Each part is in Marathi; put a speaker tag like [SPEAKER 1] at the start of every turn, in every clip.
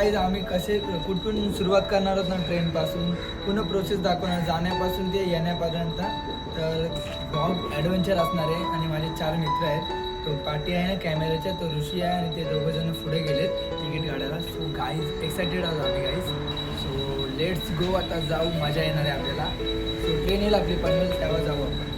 [SPEAKER 1] गाईज आम्ही कसे कुठून सुरुवात करणार आहोत ना ट्रेनपासून पूर्ण प्रोसेस दाखवणार जाण्यापासून ते येण्यापर्यंत. तर ब्लॉग ॲडव्हेंचर असणार आहे आणि माझे चार मित्र आहेत. तो पाटी आहे ना कॅमेऱ्याच्या तो ऋषी आहे आणि ते दोघंजण पुढे गेलेत तिकीट काढायला. सो गाईज एक्सायटेड आहोत आम्ही गाईज सो लेट्स गो आता जाऊ मजा येणार आहे आपल्याला. सो ट्रेन येईल आपली पनवेल तेव्हा जाऊ आपण.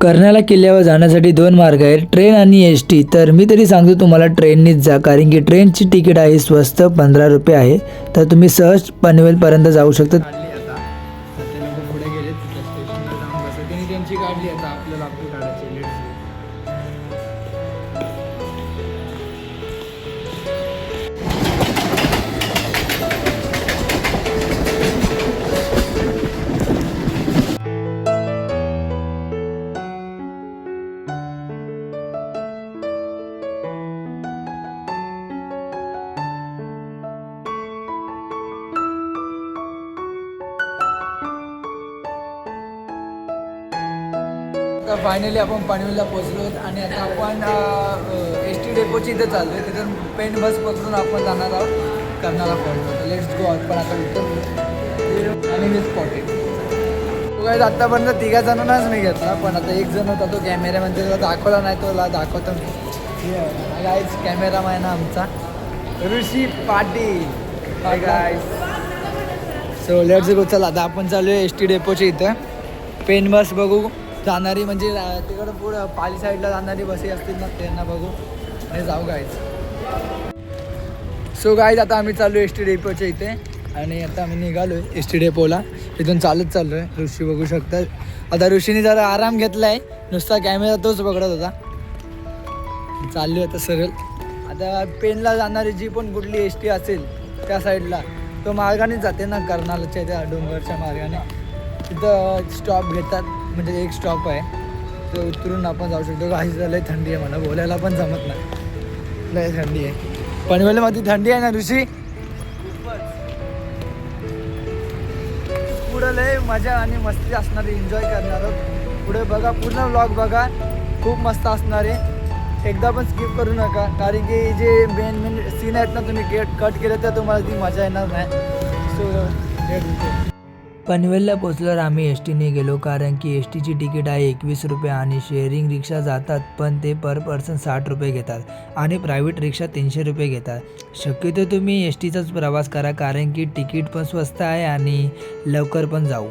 [SPEAKER 1] कर्नाला किल्ल्यावर जाण्यासाठी दोन मार्ग आहेत ट्रेन आणि एस टी. तर मी तरी सांगतो तुम्हाला ट्रेननीच जा. कारण की ट्रेनची तिकीट आहे स्वस्त पंधरा रुपये आहे. तर तुम्ही सहज पनवेलपर्यंत जाऊ शकता. फायनली आपण पनवेलला पोचलो आहोत आणि आता आपण एस टी डेपोची इथं चाललो आहे तिथून पेन बस पकडून आपण जाणार आहोत. कर्नाला पडतो तर लेट्स गो पण आता उतरलो आणि मी स्पॉटेड काय आत्तापर्यंत तिघा जणांनाच मी घेतला पण आता एक जण होता तो कॅमेरामॅन त्याला दाखवला नाही तो दाखवतो मी. गाईज कॅमेरामॅन आमचा. Rishi Patil. Hi so let's go चला आता आपण चालू आहे एस टी डेपोच्या इथं. पेन बस बघू. जाणारी म्हणजे तिकडं पुढं पाली साईडला जाणारी बसे असतील ना त्यांना बघू. आणि जाऊ गायच सो गायच आता आम्ही चाललो एस टी डेपोच्या इथे. आणि आता आम्ही निघालो आहे एस टी डेपोला इथून चालत चाललो आहे ऋषी बघू शकतात. आता ऋषीने जरा आराम घेतला आहे नुसता कॅमेरा तोच पकडत होता. चाललो आता सरळ. आता पेनला जाणारी जी पण कुठली एस टी असेल त्या साईडला तो मार्गानेच जाते ना कर्नालच्या त्या डोंगरच्या मार्गाने. तिथं स्टॉप घेतात. म्हणजे एक स्टॉप आहे. तो उतरून आपण जाऊ शकतो. काही लय थंडी आहे मला. बोलायला पण जमत नाही. लय थंडी आहे. पनवेलमध्ये थंडी आहे ना ऋषी? पुढं लय मजा आणि मस्ती असणार एन्जॉय करणार पुढे बघा पूर्ण व्लॉग बघा. खूप मस्त असणार आहे. एकदा पण स्किप करू नका. कारण की जे मेन मेन सीन आहेत ना तुम्ही कट केले तर तुम्हाला ती मजा येणार नाही. सो पनवेलला पोचल्यावर आम्ही एस टीने गेलो कारण की एस टीची तिकीट आहे एकवीस रुपये आणि शेअरिंग रिक्षा जातात पण ते पर पर्सन साठ रुपये घेतात आणि प्रायव्हेट रिक्षा तीनशे रुपये घेतात. शक्यतो तुम्ही एस टीचाच प्रवास करा कारण की तिकीट पण स्वस्त आहे आणि लवकर पण जाऊ.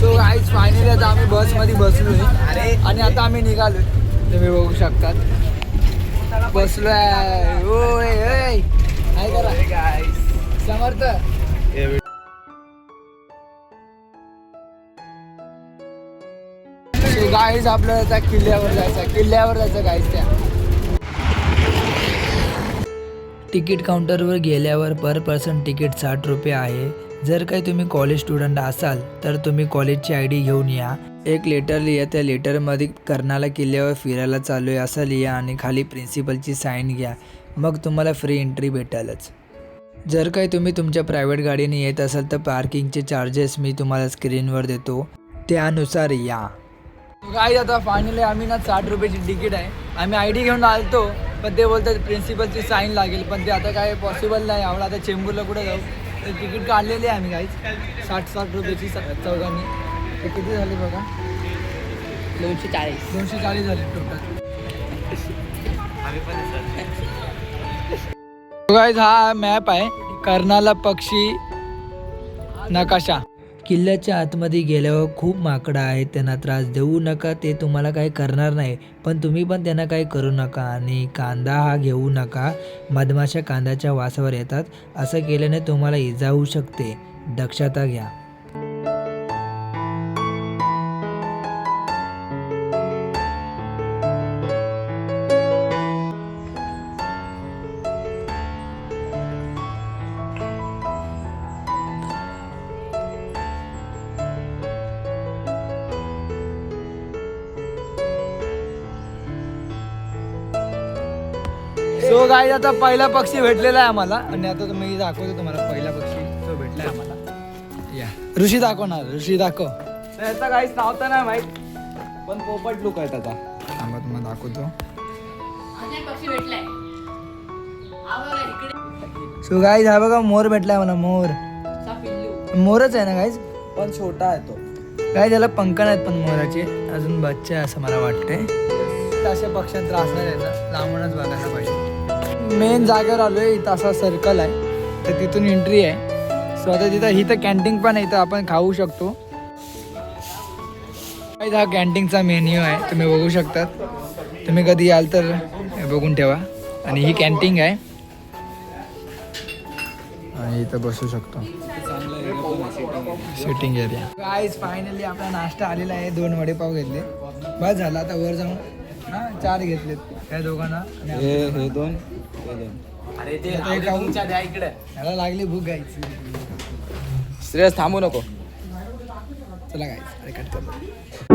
[SPEAKER 1] सो आईज फायनली आता आम्ही बसमध्ये बसलोय अरे. आणि आता आम्ही निघालोय. तुम्ही बघू शकतात. बसलोय. ओय ओय. काय करा. समर्थ. गाईज आपल्याला त्या किल्ल्यावर जायचा किल्ल्यावर जायचं गाईज त्या. तिकीट काउंटरवर गेल्यावर पर पर्सन तिकीट साठ रुपये आहे. जर काही तुम्ही कॉलेज स्टुडंट असाल तर तुम्ही कॉलेजची आय डी घेऊन या. एक लेटर लिहा त्या लेटरमध्ये कर्नाला किल्ल्यावर फिरायला चालू आहे असं लिहा आणि खाली प्रिन्सिपलची साईन घ्या. मग तुम्हाला फ्री एंट्री भेटालच. जर काही तुम्ही तुमच्या प्रायव्हेट गाडीने येत असाल तर पार्किंगचे चार्जेस मी तुम्हाला स्क्रीनवर देतो. त्यानुसार या. काय आता फायनली आम्ही ना साठ रुपयाची तिकीट आहे. आम्ही आय डी घेऊन आलतो पण ते बोलतात प्रिन्सिपलची साईन लागेल पण ते आता काय पॉसिबल नाही. आवडा आता चेंबूरला कुठे जाऊ? तर तिकीट काढलेली आहे आम्ही काहीच साठ साठ रुपयाची स- चौघांनी. ते किती झाले बघा?
[SPEAKER 2] दोनशे चाळीस.
[SPEAKER 1] दोनशे चाळीस झाले टोटल गाईज हा मॅप आहे. कर्नाला पक्षी नकाशा. किल्ल्याच्या आतमध्ये गेल्यावर खूप माकडं आहेत. त्यांना त्रास देऊ नका. ते तुम्हाला काही करणार नाही. पण तुम्ही पण त्यांना काही करू नका आणि कांदा हा घेऊ नका. मधमाशा कांद्याच्या वासावर येतात. असं केल्याने तुम्हाला इजा होऊ शकते. दक्षता घ्या. सो गाय आता पहिला पक्षी भेटलेला आहे आम्हाला. आणि आता तुम्ही दाखवतो तुम्हाला पहिला पक्षी तो भेटलाय आम्हाला. या. ऋषी दाखव ना ऋषी दाखव.
[SPEAKER 3] त्याचा काहीच नाव तर नाही माहीत पण पोपट लुक आहे त्याचा
[SPEAKER 1] थांबा तुम्हाला दाखवतो.
[SPEAKER 2] पक्षी भेटलाय. हा बघा इकडे.
[SPEAKER 1] सो गाईज हा बघा मोर भेटलाय मला मोर. मोरच आहे ना गाईज
[SPEAKER 3] पण छोटा आहे तो.
[SPEAKER 1] काय त्याला पंख नाहीत पण मोराचे. अजून बच्चे आहे असं मला वाटते अशा पक्ष्यांत त्रास नाही द्यायचा लांबूनच बघायला पाहिजे. मेन जागेवर आलोय इथं असा सर्कल आहे. तर तिथून एंट्री आहे. सो आता तिथं इथं कॅन्टीन पण आहे इथं आपण खाऊ शकतो. हा कॅन्टीनचा मेन्यू आहे. तुम्ही बघू शकतात. तुम्ही कधी याल तर बघून ठेवा. आणि ही कॅन्टीन आहे. आणि इथं बसू शकतो. सिटिंग एरिया गाईज फायनली आपला नाश्ता आलेला आहे. दोन वडेपाव घेतले. बस झाला आता वर जाऊन हा चार घेतलेत त्या दोघांना. आणि
[SPEAKER 3] हे हे दोन हे दोन.
[SPEAKER 2] अरे ते
[SPEAKER 1] आता खाऊ.
[SPEAKER 2] द्या इकडे.
[SPEAKER 1] याला लागली भूक गायची
[SPEAKER 3] श्रेयस थांबू नको.
[SPEAKER 1] चला गाईज अरे कट करतो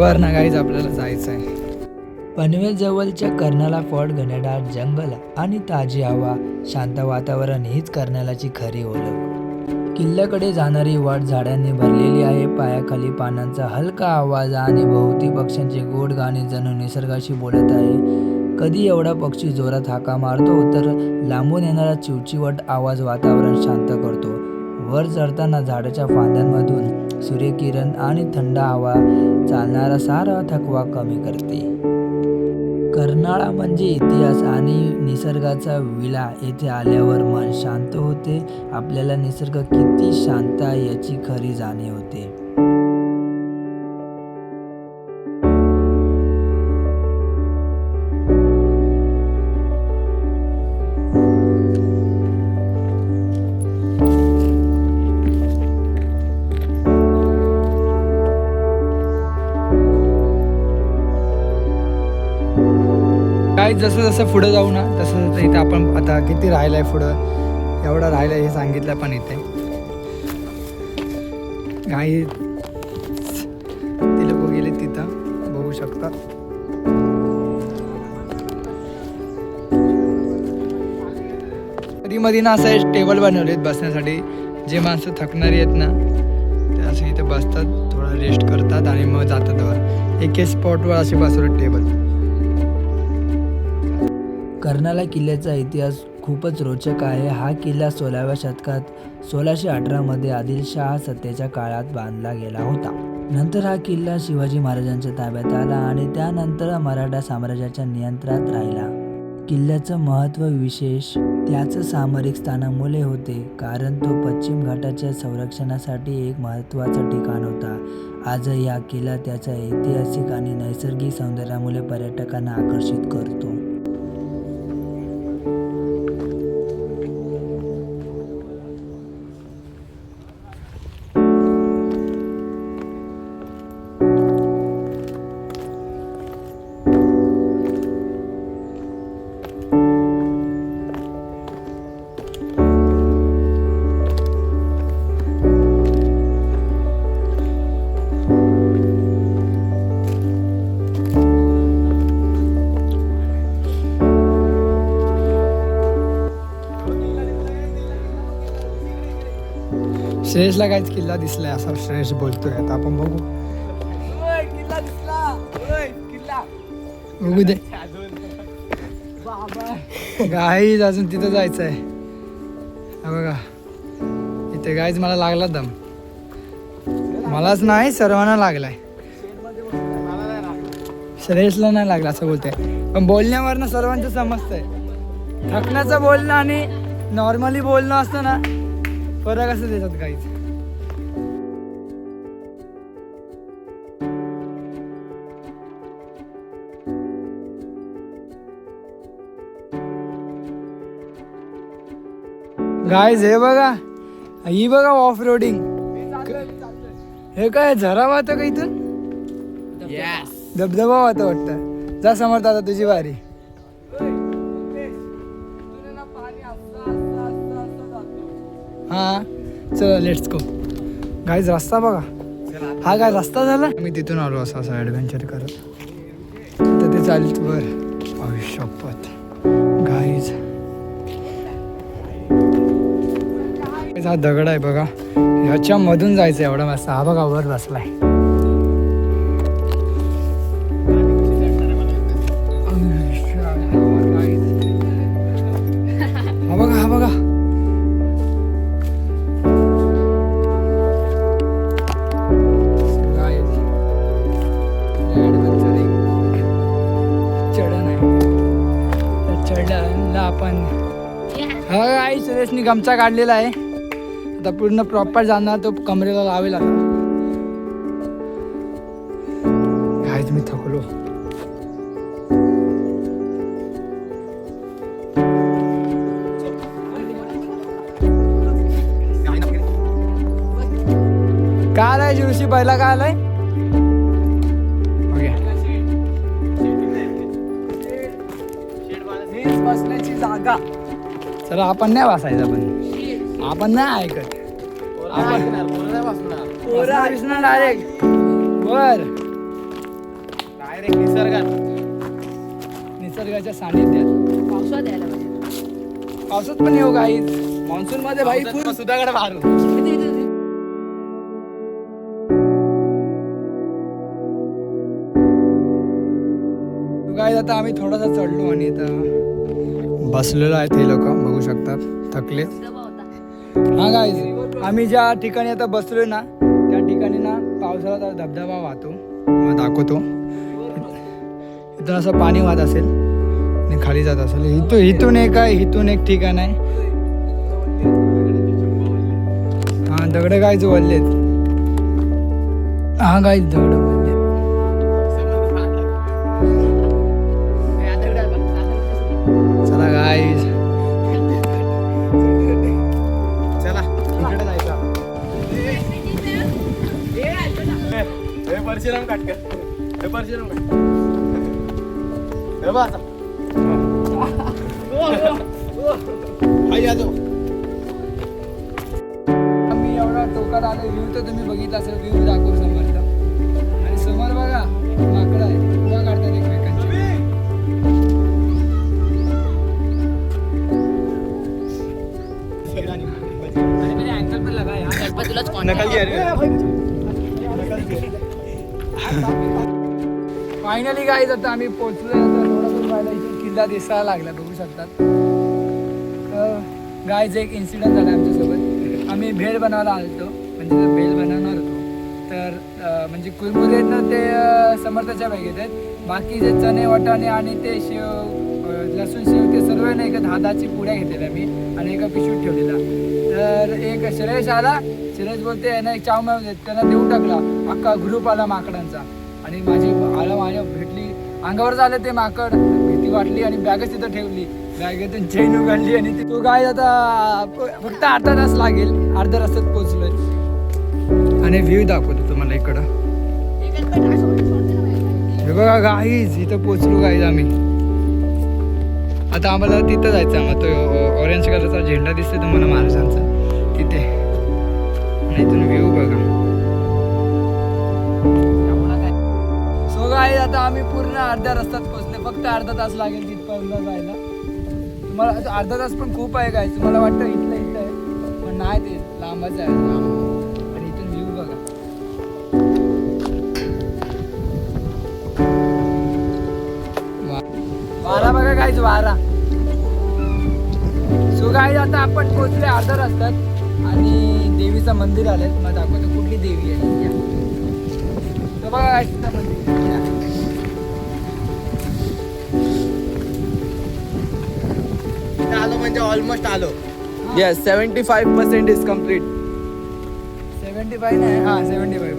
[SPEAKER 1] ना गाईज आपल्याला जायचं आहे पनवेल जवळच्या कर्नाला फोर्ट घनदाट जंगल आणि ताजी हवा शांत वातावरण हीच कर्नालाची खरी ओळख. किल्ल्याकडे जाणारी वाट झाडांनी भरलेली आहे. पायाखाली पानांचा हलका आवाज आणि भोवती पक्ष्यांचे गोड गाणे जणू निसर्गाशी बोलत आहे. कधी एवढा पक्षी जोरात हाका मारतो तर लांबून येणारा चिवचिवट आवाज वातावरण शांत करतो. वर चढताना झाडाच्या फांद्यांमधून सूर्यकिरण आणि थंड हवा चालणारा सारा थकवा कमी करते. कर्नाळा म्हणजे इतिहास आणि निसर्गाचा विळा येथे आल्यावर मन शांत होते. आपल्याला निसर्ग किती शांत आहे याची खरी जाणीव होते. काय जसं जसं पुढं जाऊ ना तसं तसं इथं आपण आता किती राहिलंय पुढं? एवढं राहिलंय हे सांगितलं पण इथे. गाई ते लोक गेले तिथं बघू शकता. कधी मधी ना असं टेबल बनवलेत बसण्यासाठी. जे माणसं थकणारी आहेत ना ते असं इथे बसतात थोडा रेस्ट करतात आणि मग जातात वर. एक स्पॉटवर असे बसवले टेबल कर्नाला किल्ल्याचा इतिहास खूपच रोचक आहे. हा किल्ला सोळाव्या शतकात सोळाशे अठरामध्ये आदिलशहा सत्तेच्या काळात बांधला गेला होता. नंतर हा किल्ला शिवाजी महाराजांच्या ताब्यात आला आणि त्यानंतर मराठा साम्राज्याच्या नियंत्रणात राहिला. किल्ल्याचं महत्त्व विशेष त्याचं सामरिक स्थानामुळे होते कारण तो पश्चिम घाटाच्या संरक्षणासाठी एक महत्त्वाचं ठिकाण होता. आजही हा किल्ला त्याच्या ऐतिहासिक आणि नैसर्गिक सौंदर्यामुळे पर्यटकांना आकर्षित करतो. श्रेयसला काहीच किल्ला दिसलाय असा श्रेयस बोलतोय. आता आपण बघू.
[SPEAKER 3] किल्ला दिसला. किल्ला.
[SPEAKER 1] बघू दे. गाईज अजून तिथं जायचं आहे. बघा. इथे गाईज मला लागला दम. मलाच नाही सर्वांना लागलाय. श्रेयसला नाही लागला असं बोलतोय. पण बोलण्यावरनं सर्वांचं समजतंय. थकण्याचं बोलणं आणि नॉर्मली बोलणं असतं ना फरक असं त्याच्यात काहीच. गाईज हे बघा. ही बघा ऑफ रोडिंग हे काय झरा वाहतं का इथून धबधबा वाहतं वाटतं. जा समर्थ आता तुझी वारी. हा चला लेट्स गो गाईज रस्ता बघा. हा काय रस्ता झाला. मी तिथून आलो असं असं ॲडव्हेंचर करत. तर ते चालत वर आयुष्यपत. गाईज हा दगड आहे बघा. ह्याच्यामधून जायचं एवढा मस्त. हा बघा वर बसलाय. गमचा काढलेला आहे. आता पूर्ण प्रॉपर जाणार तो कमरेला लावेल आता गाईज मी थकलो. काय आलाय दिवशी पहिला काय आलाय? चला आपण नाही बसायचं पण. आपण नाही ऐकत. आपण डायरेक्ट बर.
[SPEAKER 3] डायरेक्ट निसर्गात.
[SPEAKER 1] निसर्गाच्या सानिध्यात.
[SPEAKER 2] पावसात यायला पाहिजे.
[SPEAKER 1] पावसात पण येऊ काही मान्सून मध्ये भाई फुल
[SPEAKER 3] सुधाकडे मारू
[SPEAKER 2] इथे- इथे- इथे.
[SPEAKER 1] काय आता आम्ही थोडासा चढलो आणि आता बसलेलो आहे ते लोक. बघू शकतात थकले. हा काय आम्ही ज्या ठिकाणी आता बसलोय ना त्या ठिकाणी ना पावसाळा धबधबा वाहतो. मग दाखवतो. इथून असं पाणी वाहत असेल आणि खाली जात असेल. इथून इथून एक आहे इथून एक ठिकाण आहे. हा दगड काय वळलेत. हा गाय दगड.
[SPEAKER 3] परशुराम काटकर. हे परशुराम काटकर. हे
[SPEAKER 1] आम्ही एवढा टोकात आलो व्ह्यू तर तुम्ही बघितला असेल व्ह्यू दाखवू समर्थ आणि समोर बघा माकडं आहे उभा काढतात एकमेकांची.
[SPEAKER 2] गणपतीलाच
[SPEAKER 3] नकल.
[SPEAKER 1] फायनली काय आता आम्ही पोहोचलो किल्ला दिसायला लागला बघू शकतात गायचं एक इन्सिडेंट झाला आमच्यासोबत. आम्ही भेळ बनवायला आलो म्हणजे भेळ बनवणार होतो. तर म्हणजे कुरमुरे ते समर्थाच्या बॅगेत आहेत. बाकी जे चणे वाटाणे आणि ते शेव लसूण शेव ते सर्व ना एका दहाची पुड्या घेतलेल्या मी आणि एका पिशवीत ठेवलेला तर एक श्रेयश आला. श्रेयश बोलते यांना एक चाव त्यांना देऊन टाकला अख्खा ग्रुप आला माकडांचा. आणि माझी आला माझ्या भेटली. अंगावर झालं ते माकड. भीती वाटली आणि बॅगच तिथं ठेवली. बॅगेतून चेन उघडली आणि ती- तो गाय आता फक्त अर्धा तास लागेल. अर्ध्या रस्त्यात पोहोचलोय. आणि व्ह्यू दाखवतो तुम्हाला इकडं. हे बघा गाईज इथं पोचलो गाईज आम्ही. आता आम्हाला तिथं जायचं आम्हाला तो ऑरेंज कलरचा झेंडा दिसतोय तुम्हाला महाराजांचा. तिथे. आणि इथून व्ह्यू बघा. सो गाईज आता आम्ही पूर्ण अर्ध्या रस्त्यात पोहोचले फक्त अर्धा तास लागेल तिथपर्यंत जायला. तुम्हाला आता अर्धा तास पण खूप आहे काय तुम्हाला वाटतं इथलं इथलं आहे. पण नाही ते लांबच आहे. लांब काहीच वारा. सो काय आता आपण पोहोचले अर्धा रस्त्यात आणि देवीचं मंदिर आलंय मला दाखवतो. कुठली देवी आहे? बघा मंदिर.
[SPEAKER 4] आलो म्हणजे ऑलमोस्ट आलो.
[SPEAKER 3] Yes seventy five percent is complete
[SPEAKER 1] seventy five नाही? हा सेव्हन्टी बरोबर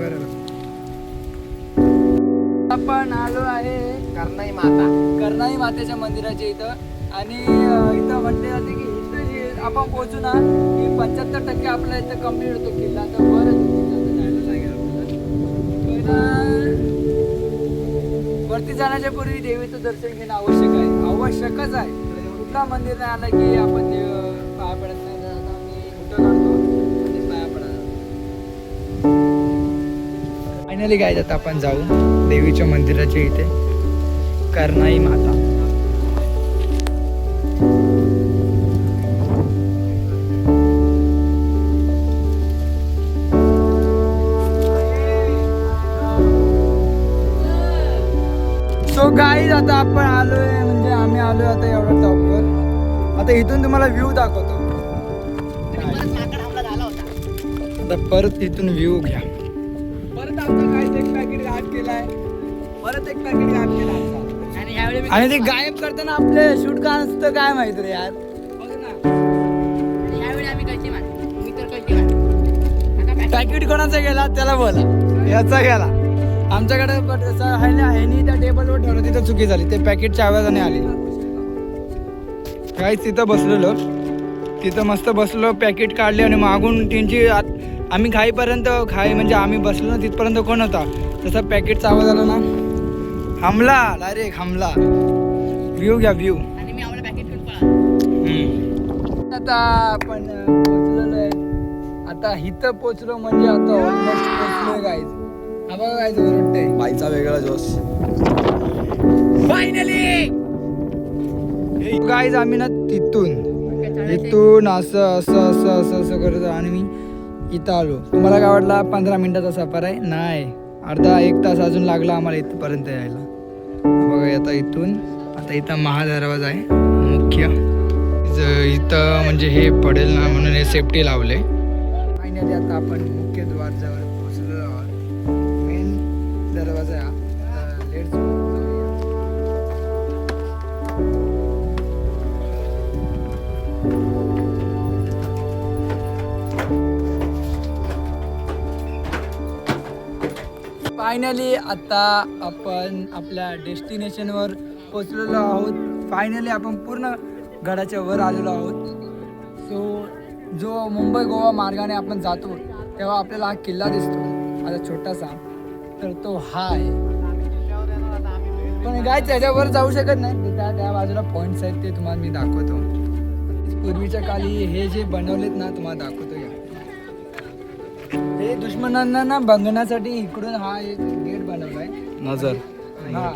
[SPEAKER 1] आपण आलो आहे
[SPEAKER 4] करणाई माता.
[SPEAKER 1] कर्णाई मातेच्या मंदिराच्या इथं. आणि इथं म्हटले जाते की इथं जे आपण पोहोचू ना की पंच्याहत्तर टक्के आपला इथं कंप्लीट होतो किल्ला. तर बरं जायला लागेल आपल्याला. वरती जाण्याच्या पूर्वी देवीचं दर्शन घेणं आवश्यक आहे. आवश्यकच आहे. कुठला मंदिर नाही आलं की आपण देव पाया पडत नाही फायनली काय आता आपण जाऊ देवीच्या मंदिराच्या इथे. कर्नाई माता. सो गाईज आता आपण आलोय म्हणजे आम्ही आलोय आता एवढ्या टॉपवर. आता इथून तुम्हाला व्ह्यू दाखवतो. आता परत इथून व्ह्यू घ्या. आमचा गाईज एक पॅकेट गायब केलाय. परत एक पॅकेट गायब केला आमचा.
[SPEAKER 2] आणि ह्यावेळी मी
[SPEAKER 1] आणि ते गायब करताना आपले शूट का नसतं काय माहीत रे यार. बघ ना.
[SPEAKER 2] आणि ह्यावेळी आम्ही कळची मान मी तर कळची मान आता काय
[SPEAKER 1] पॅकेट कोणाचा गेला? त्याला बोला. याचा गेला. आमच्याकडे आहे ना ह्यानी त्या टेबलवर ठेवलं तिथं चुकी झाली. ते पॅकेटच्या आवाजाने आली. काहीच तिथं बसलेलो. तिथं मस्त बसलो पॅकेट काढले आणि मागून त्यांची आत- आम्ही खाईपर्यंत खाई म्हणजे आम्ही बसलो ना तिथपर्यंत कोण होता? तसा पॅकेटचा आवाज आला ना? हमला डायरेक्ट हमला व्ह्यू घ्या व्ह्यू आता आपण अं, पोहोचलेलो आहे. आता इथं पोहोचलो म्हणजे आता ऑलमोस्ट पोहोचलोय गाईज हा बघा गाईज ओरडते
[SPEAKER 3] बाईचा वेगळा जोश.
[SPEAKER 1] गाईज आम्ही ना तिथून. इथून असं असं असं असं असं करत आणि मी इथं आलो. तुम्हाला काय वाटला? पंधरा मिनिटाचा सफर आहे. नाही. अर्धा एक तास अजून लागला आम्हाला इथपर्यंत यायला. बघा आता इथून. आता इथं महादरवाजा आहे. मुख्य. ज- इथं म्हणजे हे पडेल ना म्हणून हे सेफ्टी लावले फायनली आता आपण मुख्य द्वारजवळ फायनली आता आपण आपल्या डेस्टिनेशनवर पोचलेलो आहोत. फायनली आपण पूर्ण गडाच्या वर आलेलो आहोत. सो जो मुंबई गोवा मार्गाने आपण जातो तेव्हा आपल्याला हा किल्ला दिसतो. आता छोटासा तर तो हा आहे पण काय त्याच्यावर जाऊ शकत नाही. त्या त्या बाजूला पॉईंट्स आहेत ते तुम्हाला मी दाखवतो. पूर्वीच्या काली हे जे बनवलेत ना तुम्हाला दाखवतो हे दुश्मनांना ना बंगण्यासाठी इकडून हा एक गेट बनवलाय.
[SPEAKER 3] नजर.
[SPEAKER 1] हा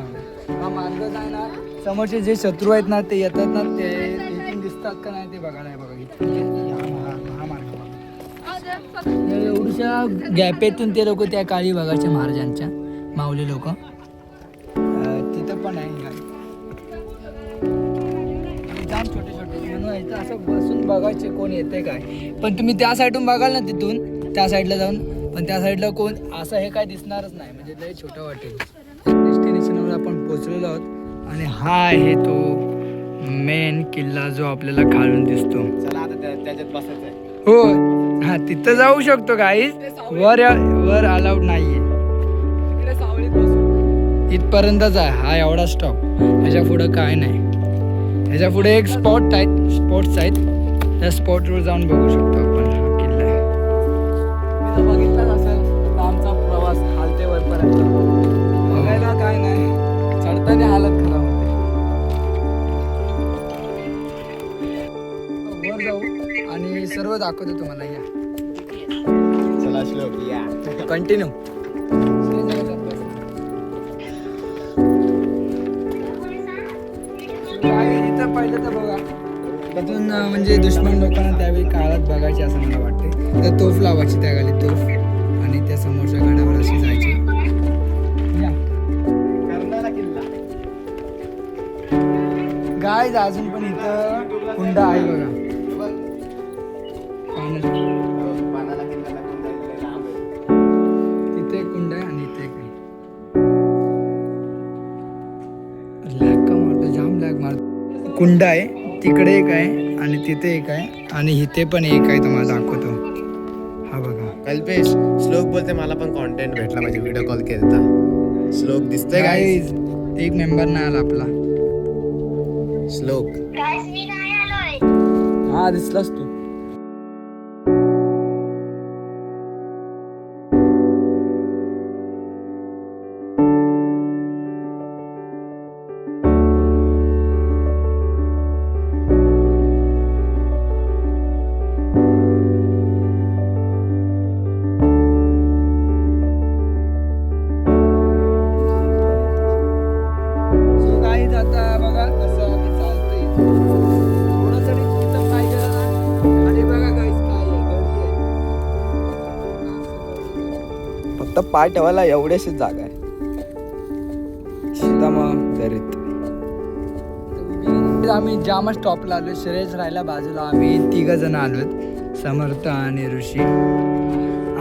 [SPEAKER 1] हा मार्ग आहे ना समोरचे जे शत्रू आहेत ना ते येतात ना ते इथून दिसतात का नाही ते बघायला आहे बघा. इथून हा मार्ग बघा. एवढ्या गॅपेतून ते लोक त्या काळी बघायचे महाराजांच्या माऊली लोक. तिथं पण आहे जाम छोटे छोटे म्हणून असं बसून बघायचे कोण येते काय. पण तुम्ही त्या साईडून बघाल ना तिथून त्या साईडला जाऊन पण त्या साईडला कोण असं हे काय दिसणारच नाही. म्हणजे लय छोटं वाटेल. डेस्टिनेशनवर आपण पोचलेलो आहोत. आणि हा आहे तो मेन किल्ला जो आपल्याला खालून दिसतो.
[SPEAKER 4] चला आता त्या- त्याच्यात बसायचं आहे
[SPEAKER 1] हो हा तिथं जाऊ शकतो काही वर वर अलाउड नाहीये.
[SPEAKER 3] तिकडे सावळीत बसू.
[SPEAKER 1] इथपर्यंतच आहे हा एवढा स्टॉप ह्याच्या पुढं काय नाही. ह्याच्या पुढे एक स्पॉट आहेत स्पॉट्स आहेत. त्या स्पॉटवर जाऊन बघू शकतो. सर्व दाखवतो तुम्हाला या.
[SPEAKER 4] चला श्लोक या.
[SPEAKER 3] कंटिन्यू
[SPEAKER 1] पाहिलं तर बघा. त्यातून म्हणजे दुश्मन लोकांना त्यावेळी काळात बघायचे असं मला वाटते तर तोफ लावायची त्या गाली तोफ. आणि त्या समोरच्या गडावर अशी जायची. गाय अजून पण इथं कुंड आहे बघा. तिथे एक कुंड आहे आणि इथे एक जाम कुंड आहे. तिकडे एक आहे आणि तिथे एक आहे आणि इथे पण एक आहे तुम्हाला दाखवतो. हा बघा.
[SPEAKER 4] कल्पेश श्लोक बोलते मला पण कॉन्टेंट भेटला पाहिजे व्हिडिओ कॉल केला श्लोक दिसतोय काय
[SPEAKER 1] एक मेंबर नाही आला आपला.
[SPEAKER 4] श्लोक.
[SPEAKER 3] हा दिसलास तू.
[SPEAKER 1] पाय
[SPEAKER 3] ठेवायला एवढ्याशीच जागा आहे. मग दरीत
[SPEAKER 1] आम्ही जाम स्टॉपला आलो श्रेयस राहिला बाजूला आम्ही तिघ जण आलोत समर्थ आणि ऋषी.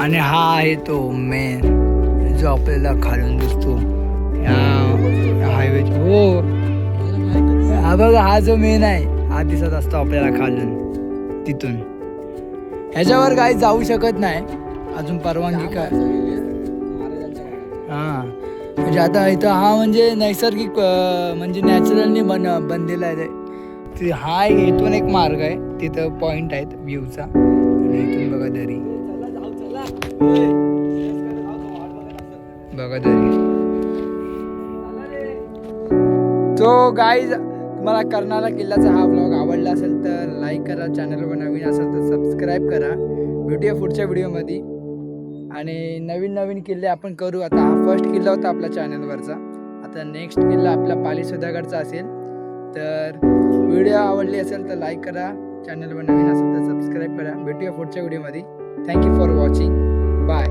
[SPEAKER 1] आणि हा आहे तो मेन जो आपल्याला खालून दिसतो. ह्या हायवे हो. हा बघा हा जो मेन आहे हा दिसत असतो आपल्याला खालून तिथून. ह्याच्यावर काही जाऊ शकत नाही. अजून परवानगी काय? म्हणजे आता इथं हा म्हणजे नैसर्गिक म्हणजे नॅचरलनी बन बनलेला आहे. ते हा एक इथून एक मार्ग आहे. तिथं पॉईंट आहेत व्ह्यूचा आणि इथून बघा दरी. बघा दरी. तो गाईज तुम्हाला कर्नाला किल्ल्याचा हा ब्लॉग आवडला असेल तर लाईक करा. चॅनलवर नवीन असेल तर सबस्क्राईब करा. भेटूया पुढच्या व्हिडिओमध्ये आणि नवीन नवीन किल्ले आपण करू. आता हा फर्स्ट किल्ला होता आपल्या चॅनलवरचा आता नेक्स्ट किल्ला आपला पाली सुधागडचा असेल. तर व्हिडिओ आवडली असेल तर लाईक करा. चॅनलवर नवीन असेल तर सबस्क्राईब करा. भेटूया पुढच्या व्हिडिओमध्ये थँक्यू फॉर वॉचिंग बाय